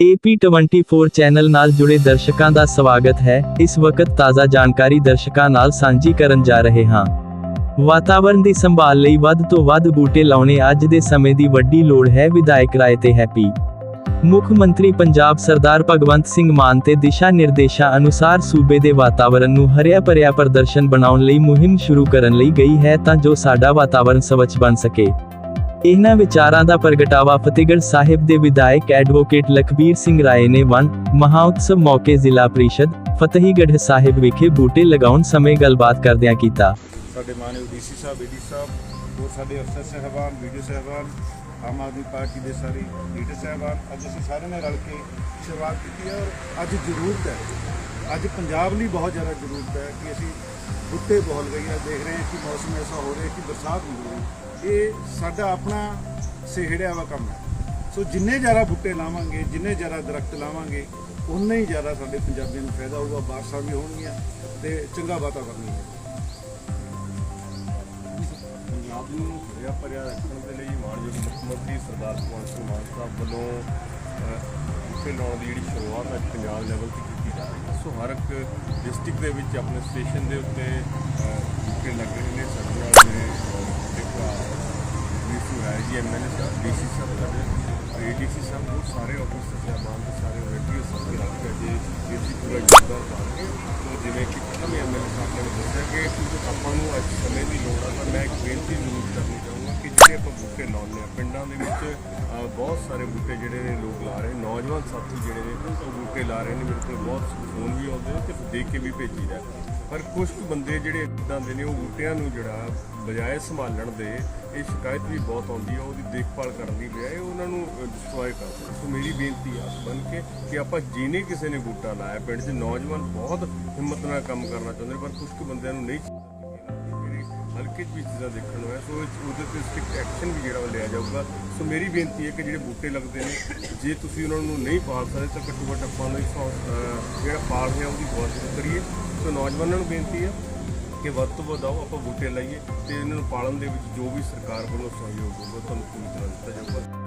AP24 channel ਨਾਲ ਜੁੜੇ ਦਰਸ਼ਕਾਂ ਦਾ ਸਵਾਗਤ ਹੈ। ਇਸ ਵਕਤ ਤਾਜ਼ਾ ਜਾਣਕਾਰੀ ਦਰਸ਼ਕਾਂ ਨਾਲ ਸਾਂਝੀ ਕਰਨ ਜਾ ਰਹੇ ਹਾਂ। ਵਾਤਾਵਰਣ ਦੀ ਸੰਭਾਲ ਲਈ ਵੱਧ ਤੋਂ ਵੱਧ ਬੂਟੇ ਲਾਉਣੇ ਅੱਜ ਦੇ ਸਮੇਂ ਦੀ ਵੱਡੀ ਲੋੜ ਹੈ। ਵਿਧਾਇਕ ਰਾਏ ਤੇ ਹੈਪੀ ਮੁੱਖ ਮੰਤਰੀ ਪੰਜਾਬ ਸਰਦਾਰ ਭਗਵੰਤ ਸਿੰਘ ਮਾਨ ਤੇ ਦਿਸ਼ਾ ਨਿਰਦੇਸ਼ਾਂ ਅਨੁਸਾਰ ਸੂਬੇ ਦੇ ਵਾਤਾਵਰਣ ਨੂੰ ਹਰਿਆ ਭਰਿਆ ਪ੍ਰਦਰਸ਼ਨ ਬਣਾਉਣ ਲਈ ਮੁਹਿੰਮ ਸ਼ੁਰੂ ਕਰਨ ਲਈ ਗਈ ਹੈ ਤਾਂ ਜੋ ਸਾਡਾ ਵਾਤਾਵਰਣ ਸਵੱਛ ਬਣ ਸਕੇ। ਇਹਨਾਂ ਵਿਚਾਰਾਂ ਦਾ ਪ੍ਰਗਟਾਵਾ ਫਤਿਹਗੜ੍ਹ ਸਾਹਿਬ ਦੇ ਵਿਧਾਇਕ ਐਡਵੋਕੇਟ ਲਖਬੀਰ ਸਿੰਘ ਰਾਏ ਨੇ ਵਨ ਮਹਾਉਤਸਵ ਮੌਕੇ ਜ਼ਿਲ੍ਹਾ ਪ੍ਰੀਸ਼ਦ, ਫਤਿਹਗੜ੍ਹ ਸਾਹਿਬ ਵਿਖੇ ਬੂਟੇ ਲਗਾਉਣ ਸਮੇਂ ਗੱਲਬਾਤ ਕਰਦਿਆਂ ਕੀਤਾ। ਸਾਡੇ ਮਾਨਯੋਗ ਡੀਸੀ ਸਾਹਿਬ ਏਡੀ ਸਾਹਿਬ, ਹੋਰ ਸਾਡੇ ਅਫਸਰ ਸਾਹਿਬਾਨ ਵੀਡੀਓ ਸਾਹਿਬਾਨ, ਆਮ ਆਦਮੀ ਪਾਰਟੀ ਦੇ ਸਾਰੇ ਲੀਡਰ ਸਾਹਿਬਾਨ, ਅੱਜ ਅਸੀਂ ਸਾਰਿਆਂ ਨੇ ਰਲ ਕੇ ਸ਼ੁਰੂਆਤ ਕੀਤੀ ਹੈ ਔਰ ਅੱਜ ਜ਼ਰੂਰਤ ਹੈ। ਅੱਜ ਪੰਜਾਬ ਲਈ ਬਹੁਤ ਜ਼ਿਆਦਾ ਜ਼ਰੂਰਤ ਹੈ ਕਿ ਅਸੀਂ ਬੁੱਟੇ ਬੋਲ ਗਈ ਦੇਖ ਰਹੇ ਹਾਂ ਕਿ ਮੌਸਮ ਐਸਾ ਹੋ ਰਿਹਾ ਕਿ ਬਰਸਾਤ ਹੋ ਰਹੀ ਇਹ ਸਾਡਾ ਆਪਣਾ ਸਿਹੜਿਆ ਵਾ ਕੰਮ ਹੈ। ਸੋ ਜਿੰਨੇ ਜ਼ਿਆਦਾ ਬੁੱਟੇ ਲਾਵਾਂਗੇ, ਜਿੰਨੇ ਜ਼ਿਆਦਾ ਦਰਖਤ ਲਾਵਾਂਗੇ ਉਨਾ ਹੀ ਜ਼ਿਆਦਾ ਸਾਡੇ ਪੰਜਾਬੀਆਂ ਨੂੰ ਫਾਇਦਾ ਹੋਊਗਾ, ਬਾਰਿਸ਼ਾਂ ਵੀ ਹੋਣਗੀਆਂ ਤੇ ਚੰਗਾ ਵਾਤਾਵਰਨ ਵੀ ਪੰਜਾਬ ਨੂੰ ਹਰਿਆ ਭਰਿਆ ਰੱਖਣ ਦੇ ਲਈ ਮਾਨਯੋਗ ਮੁੱਖ ਮੰਤਰੀ ਸਰਦਾਰ ਭਗਵੰਤ ਸਿੰਘ ਮਾਨ ਸਾਹਿਬ ਵੱਲੋਂ ਬੂਟੇ ਲਾਉਣ ਦੀ ਜਿਹੜੀ ਸ਼ੁਰੂਆਤ ਅੱਜ ਪੰਜਾਬ ਲੈਵਲ ਤੇ ਕੀਤੀ ਜਾ ਰਹੀ ਹੈ। ਸੋ ਹਰ ਇੱਕ ਡਿਸਟ੍ਰਿਕਟ ਦੇ ਵਿੱਚ ਆਪਣੇ ਸਟੇਸ਼ਨ ਦੇ ਉੱਤੇ ਬੂਟੇ ਲੱਗ ਰਹੇ ਜੀ ਐਮਐਲਏ ਸਾਹਿਬ ਡੀਸੀ ਸਾਹਿਬ ਸਾਡੇ ਏਡੀਸੀ ਸਾਹਿਬ ਬਹੁਤ ਸਾਰੇ ਆਫਿਸਰ ਸਾਹਿਬਾਨ ਤੇ ਸਾਰੇ ਵੈਟਰੀ ਸਭ ਦੇ ਨਾਲ ਜੇ। ਏਸੀ ਪੂਰਾ ਯੋਗਦਾਨ ਪਾਉਣਗੇ ਸੋ ਜਿਵੇਂ ਕਿ ਪਹਿਲਾਂ ਵੀ ਐਮਐਲਏ ਸਾਹਿਬ ਨੇ ਦੱਸਿਆ ਕਿ ਆਪਾਂ ਨੂੰ ਅੱਜ ਸਮੇਂ ਦੀ ਲੋੜ ਆ, ਤਾਂ ਮੈਂ ਇੱਕ ਬੇਨਤੀ ਜ਼ਰੂਰ ਕਰਨੀ ਜਿਹੜੇ ਬੂਟੇ ਲਾਉਂਦੇ ਆ ਪਿੰਡਾਂ ਦੇ ਵਿੱਚ ਬਹੁਤ ਸਾਰੇ ਬੂਟੇ ਜਿਹੜੇ ਨੇ ਲੋਕ ਲਾ ਰਹੇ ਨੌਜਵਾਨ ਸਾਥੀ ਜਿਹੜੇ ਨੇ ਉਹ ਬੂਟੇ ਲਾ ਰਹੇ ਨੇ। ਮੇਰੇ ਕੋਲ ਬਹੁਤ ਫੋਨ ਵੀ ਆਉਂਦੇ ਨੇ ਤੇ ਦੇਖ ਕੇ ਵੀ ਭੇਜੀਦਾ ਪਰ ਕੁਝ ਕੁ ਬੰਦੇ ਜਿਹੜੇ ਇਦਾਂ ਦੇ ਨੇ ਉਹ ਬੂਟਿਆਂ ਨੂੰ ਜਿਹੜਾ ਬਜਾਏ ਸੰਭਾਲਣ ਦੇ ਇਹ ਸ਼ਿਕਾਇਤ ਵੀ ਬਹੁਤ ਆਉਂਦੀ ਹੈ। ਉਹਦੀ ਦੇਖਭਾਲ ਕਰਨ ਦੀ ਬਜਾਏ ਉਹਨਾਂ ਨੂੰ ਡਿਸਟਰੋਏ ਕਰਦੇ ਸੋ ਮੇਰੀ ਬੇਨਤੀ ਆ ਬਣ ਕੇ ਕਿ ਆਪਾਂ ਜਿਹਨੇ ਕਿਸੇ ਨੇ ਬੂਟਾ ਲਾਇਆ ਪਿੰਡ 'ਚ ਨੌਜਵਾਨ ਬਹੁਤ ਹਿੰਮਤ ਨਾਲ ਕੰਮ ਕਰਨਾ ਚਾਹੁੰਦੇ ਨੇ, ਪਰ ਕੁਝ ਕੁ ਬੰਦਿਆਂ ਨੂੰ ਨਹੀਂ ਹਲਕੇ 'ਚ ਵੀ ਚੀਜ਼ਾਂ ਦੇਖਣ ਨੂੰ ਹੈ। ਸੋ ਉਹਦੇ ਤੇ ਸਟ੍ਰਿਕਟ ਐਕਸ਼ਨ ਵੀ ਜਿਹੜਾ ਉਹ ਲਿਆ ਜਾਊਗਾ। ਸੋ ਮੇਰੀ ਬੇਨਤੀ ਹੈ ਕਿ ਜਿਹੜੇ ਬੂਟੇ ਲੱਗਦੇ ਨੇ, ਜੇ ਤੁਸੀਂ ਉਹਨਾਂ ਨੂੰ ਨਹੀਂ ਪਾਲ ਸਕਦੇ, ਤਾਂ ਘੱਟੋ ਘੱਟ ਆਪਾਂ ਨੂੰ ਜਿਹੜਾ ਪਾਲ ਰਿਹਾ ਉਹਦੀ ਬਹੁਤ ਕਰੀਏ। ਸੋ ਨੌਜਵਾਨਾਂ ਨੂੰ ਬੇਨਤੀ ਹੈ ਕਿ ਵੱਧ ਤੋਂ ਵੱਧ ਆਓ, ਆਪਾਂ ਬੂਟੇ ਲਾਈਏ ਤੇ ਇਹਨਾਂ ਨੂੰ ਪਾਲਣ ਦੇ ਵਿੱਚ ਜੋ ਵੀ ਸਰਕਾਰ ਵੱਲੋਂ ਸਹਿਯੋਗ ਹੋਊਗਾ, ਤੁਹਾਨੂੰ ਪੂਰੀ ਤਰ੍ਹਾਂ ਦਿੱਤਾ ਜਾਊਗਾ।